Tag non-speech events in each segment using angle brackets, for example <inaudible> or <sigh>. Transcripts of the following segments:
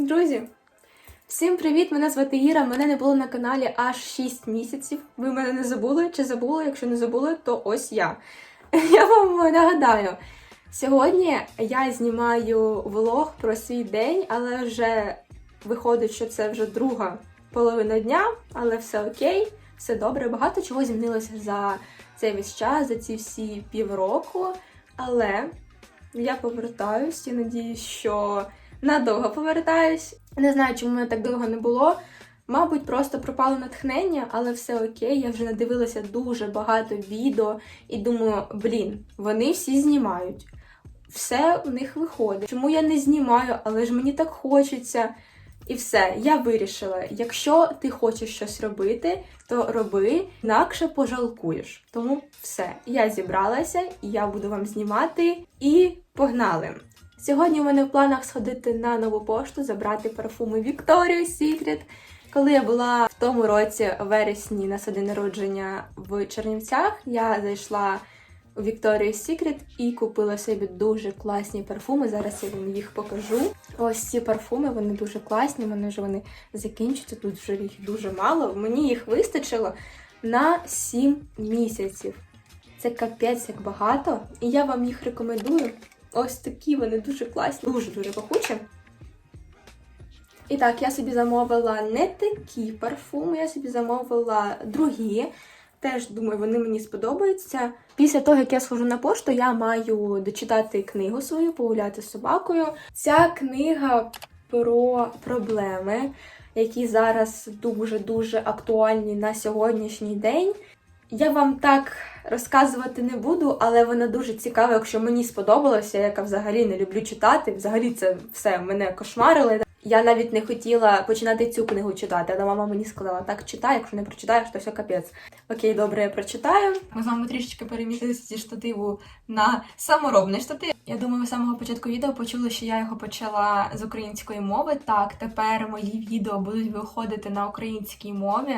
Друзі, всім привіт! Мене звати Іра. Мене не було на каналі аж 6 місяців. Ви мене не забули чи забули? Якщо не забули, то ось я. <laughs> Я вам нагадаю. Сьогодні я знімаю влог про свій день, але вже виходить, що це вже друга половина дня, але все окей, все добре. Багато чого змінилося за цей весь час, за ці всі півроку. Але я повертаюсь і надіюсь, що надовго повертаюсь. Не знаю, чому мене так довго не було. Мабуть, просто пропало натхнення, але все окей. Я вже надивилася дуже багато відео і думаю, блін, вони всі знімають. Все в них виходить. Чому я не знімаю, але ж мені так хочеться. І все, я вирішила: якщо ти хочеш щось робити, то роби, інакше пожалкуєш. Тому все, я зібралася, я буду вам знімати і погнали! Сьогодні у мене в планах сходити на нову пошту, забрати парфуми Victoria's Secret. Коли я була в тому році, у вересні, на день народження в Чернівцях, я зайшла у Victoria's Secret і купила собі дуже класні парфуми. Зараз я вам їх покажу. Ось ці парфуми, вони дуже класні, в мене вже вони закінчаться, тут вже їх дуже мало. Мені їх вистачило на 7 місяців. Це капець як багато, і я вам їх рекомендую. Ось такі вони дуже класні, дуже-дуже пахучі. І так, я собі замовила не такі парфуми, я собі замовила другі. Теж думаю, вони мені сподобаються. Після того, як я схожу на пошту, я маю дочитати книгу свою, погуляти з собакою. Ця книга про проблеми, які зараз дуже-дуже актуальні на сьогоднішній день. Я вам так розказувати не буду, але вона дуже цікава, якщо мені сподобалося, яка взагалі не люблю читати. Взагалі це все мене кошмарили. Я навіть не хотіла починати цю книгу читати, але мама мені сказала, так читай, якщо не прочитаєш, то все капець. Окей, добре, я прочитаю. Ми з вами трішечки перемістилися зі штативу на саморобний штатив. Я думаю, ви з самого початку відео почули, що я його почала з української мови. Так, тепер мої відео будуть виходити на українській мові.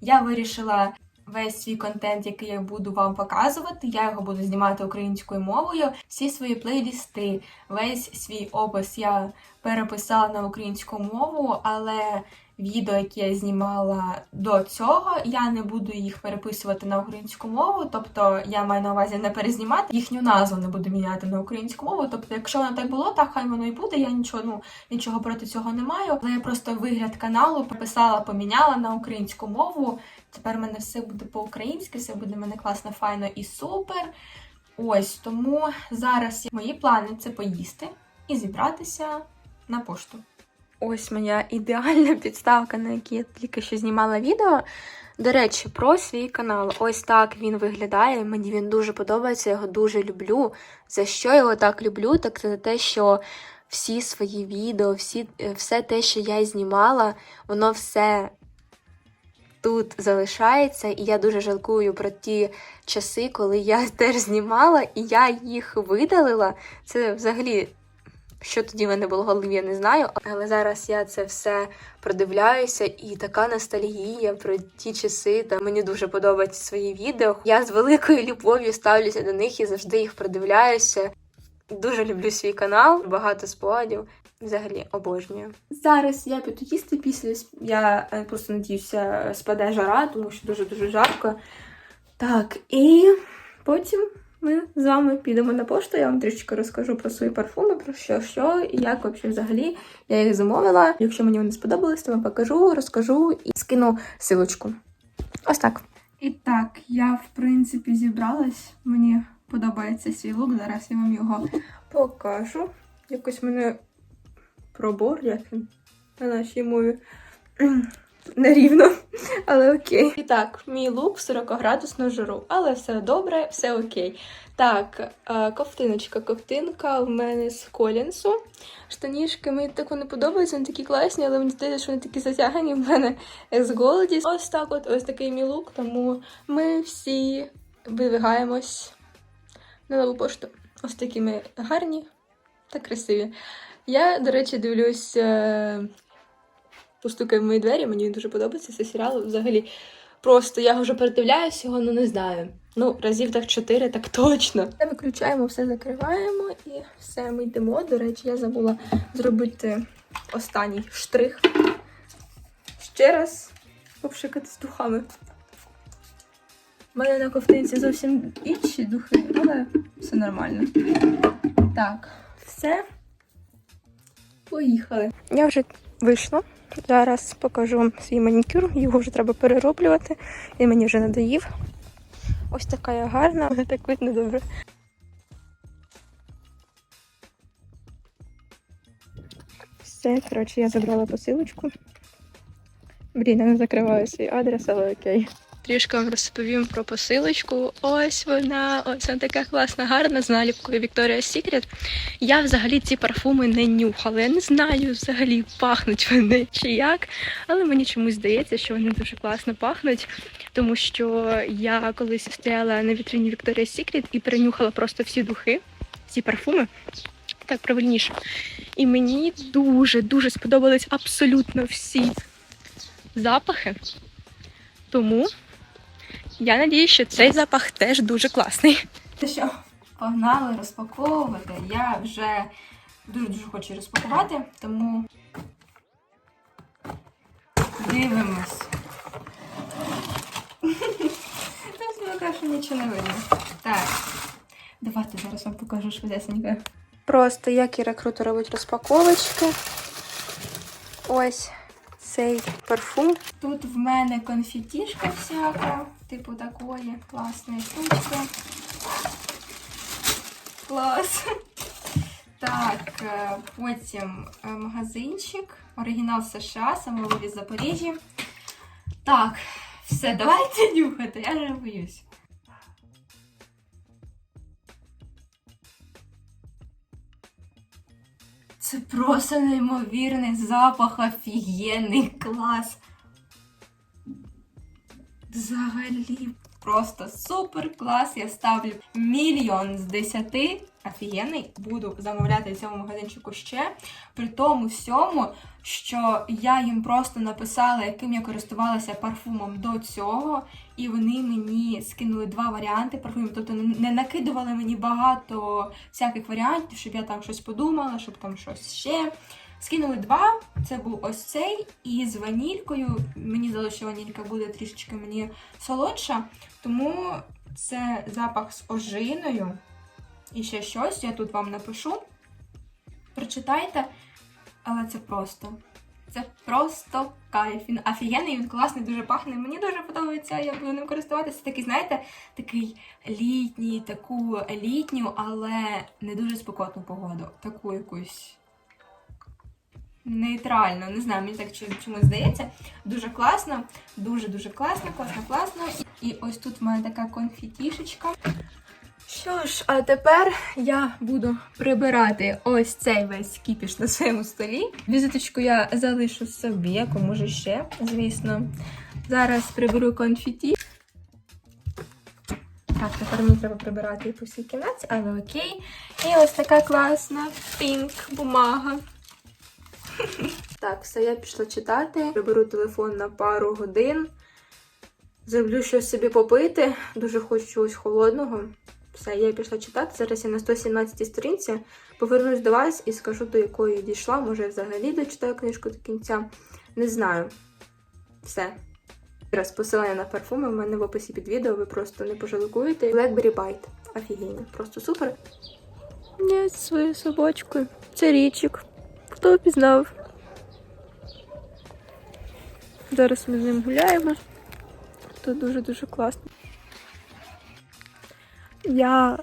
Я вирішила весь свій контент, який я буду вам показувати, я його буду знімати українською мовою. Всі свої плейлісти, весь свій опис я переписала на українську мову, але відео, які я знімала до цього, я не буду їх переписувати на українську мову. Тобто я маю на увазі не перезнімати їхню назву не буду міняти на українську мову. Тобто, якщо воно так було, так хай воно і буде. Я нічого ну нічого проти цього не маю. Але я просто вигляд каналу прописала, поміняла на українську мову. Тепер в мене все буде по-українськи, все буде в мене класно, файно і супер. Ось тому зараз мої плани це поїсти і зібратися на пошту. Ось моя ідеальна підставка, на якій я тільки що знімала відео. До речі, про свій канал. Ось так він виглядає. Мені він дуже подобається, я його дуже люблю. За що його так люблю? Так це те, що всі свої відео, всі, все те, що я знімала, воно все тут залишається, і я дуже жалкую про ті часи, коли я <laughs> теж знімала, і я їх видалила. Це взагалі. Що тоді в мене було в голові, я не знаю. Але зараз я це все продивляюся, і така ностальгія про ті часи. Та мені дуже подобаються свої відео. Я з великою любов'ю ставлюся до них і завжди їх продивляюся. Дуже люблю свій канал, багато спогадів. Взагалі обожнюю. Зараз я піду їсти після. Я е, просто надіюся, спаде жара, тому що дуже дуже жарко. Так, і потім ми з вами підемо на пошту. Я вам трішки розкажу про свої парфуми, про що, що і як вообще взагалі я їх замовила. Якщо мені вони сподобались, то вам покажу, розкажу і скину силочку. Ось так. І так, я в принципі зібралась. Мені подобається свій лук. Зараз я вам його покажу. Якось мене пробор, як він на нашій мові. Нерівно, але окей. І так, мій лук 40-градусну жару, але все добре, все окей. Так, е, ковтиночка, ковтинка в мене з колінсу. Штанішки мені так вони подобаються, вони такі класні, але мені здається, що вони такі затягані в мене з голоді. Ось так от, ось такий мій лук, тому ми всі видвигаємось на нову пошту. Ось такі ми гарні та красиві. Я, до речі, дивлюсь. Постукає в мої двері, мені він дуже подобається цей серіал. Взагалі, просто я вже передивляюсь його, ну не знаю. Ну, разів так чотири, так точно. Все виключаємо, все закриваємо і все, ми йдемо. До речі, я забула зробити останній штрих. Ще раз попшикати з духами. У мене на ковтинці зовсім інші духи, але все нормально. Так, все. Поїхали. Я вже вийшла. Зараз покажу вам свій манікюр. Його вже треба перероблювати. Він мені вже надоїв. Ось така я гарна, але <laughs> так видно добре. Все, коротше, я забрала посилочку. Блін, я не закриваю свій адрес, але окей. Трішки вам розповім про посилочку. Ось вона, ось вона така класна, гарна з наліпкою Victoria's Secret. Я взагалі ці парфуми не нюхала. Я не знаю взагалі, пахнуть вони чи як, але мені чомусь здається, що вони дуже класно пахнуть, тому що я колись стояла на вітрині Victoria's Secret і перенюхала просто всі духи, всі парфуми. Так правильніше. І мені дуже-дуже сподобались абсолютно всі запахи. Тому я надію, що цей запах теж дуже класний. Ти що, погнали розпаковувати. Я вже дуже-дуже хочу розпакувати, тому дивимось. <laughs> Тут поки що нічого не видно. Так, давайте зараз вам покажу швидесенько. Просто як Іра круто робить розпаковочки. Ось цей парфум. Тут в мене конфетішка всяка, типу такої класної штучки. Клас. Так, е, потім е, магазинчик, оригінал США, самовивіз з Запоріжжя. Так, все, давайте <laughs> нюхати, я вже боюсь. Це просто неймовірний запах, офігенний клас. Взагалі, просто супер клас. Я ставлю мільйон з десяти. Офігенний. Буду замовляти в цьому магазинчику ще. При тому всьому, що я їм просто написала, яким я користувалася парфумом до цього, і вони мені скинули два варіанти парфумів. Тобто не накидували мені багато всяких варіантів, щоб я там щось подумала, щоб там щось ще. Скинули два. Це був ось цей, і з ванількою. Мені здалося, що ванілька буде трішечки мені солодша, тому це запах з ожиною. І ще щось, я тут вам напишу. Прочитайте, але це просто. Це просто кайф. Він офігенний, він класний, дуже пахне. Мені дуже подобається, я буду ним користуватися. Такий, знаєте, такий літній, таку літню, але не дуже спекотну погоду. Таку якусь нейтрально, не знаю, мені так чомусь здається. Дуже класно, дуже-дуже класно, класно, класно. І ось тут в мене така конфетішечка. Що ж, а тепер я буду прибирати ось цей весь кіпіш на своєму столі. Візиточку я залишу собі, кому ж ще, звісно. Зараз приберу конфеті. Так, тепер мені треба прибирати по всій кімнаті, але окей. І ось така класна пінк бумага. <laughs> Так, все, я пішла читати. Приберу телефон на пару годин. Зроблю щось собі попити. Дуже хочу чогось холодного. Все, я пішла читати. Зараз я на 117 сторінці. Повернусь до вас і скажу, до якої я дійшла. Може, я взагалі дочитаю книжку до кінця. Не знаю. Все. Раз посилання на парфуми в мене в описі під відео, ви просто не пожалкуєте. Blackberry Bite. Офігенно, просто супер. Я зі своєю собачкою. Це річик. Хто впізнав? Зараз ми з ним гуляємо. Тут дуже-дуже класно. Я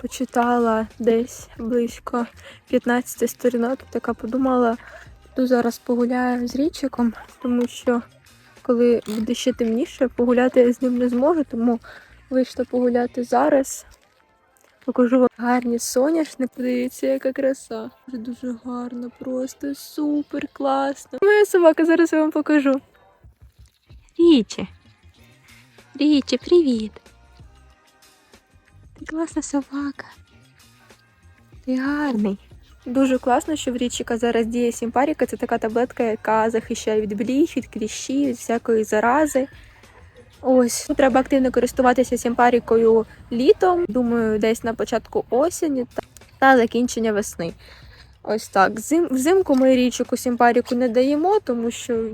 почитала десь близько 15 сторінок, така подумала, ну зараз погуляю з річиком, тому що коли буде ще темніше, погуляти я з ним не зможу, тому вийшла погуляти зараз. Покажу вам гарні соняшник. Подивіться, яка краса. Дуже дуже гарно, просто супер класно. Моя собака зараз я вам покажу. Річі. Річі, привіт. Ти класна собака. Ти гарний. Дуже класно, що в річіка зараз діє сімпаріка. Це така таблетка, яка захищає від бліг, від кліщів, від всякої зарази. Ось треба активно користуватися сімпарікою літом. Думаю, десь на початку осені та, та закінчення весни. Ось так. Зим, взимку ми річок у сімпаріку не даємо, тому що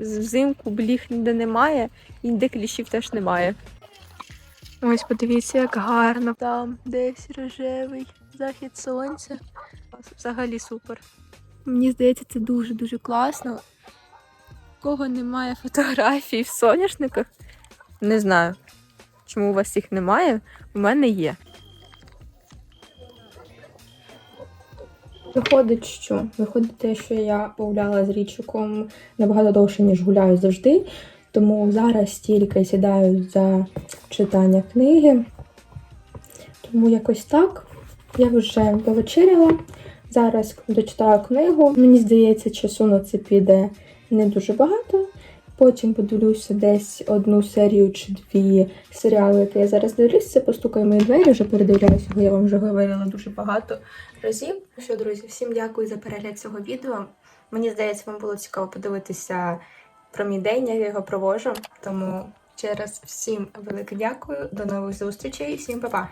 взимку бліг ніде немає, і ніде кліщів теж немає. Ось подивіться, як гарно. Там десь рожевий захід сонця. Взагалі супер. Мені здається, це дуже-дуже класно. Кого немає фотографій в соняшниках? Не знаю, чому у вас їх немає. У мене є. Виходить, що виходить те, що я погуляла з річиком набагато довше, ніж гуляю завжди. Тому зараз тільки сідаю за читання книги. Тому якось так. Я вже повечеряла. Зараз дочитаю книгу. Мені здається, часу на це піде не дуже багато. Потім подивлюся десь одну серію чи дві серіали, які я зараз дивлюся. Це постукає мої двері, вже передивляюся, бо я вам вже говорила дуже багато разів. Що, друзі, всім дякую за перегляд цього відео. Мені здається, вам було цікаво подивитися про мій день, я його провожу. Тому ще раз всім велике дякую. До нових зустрічей, всім па-па!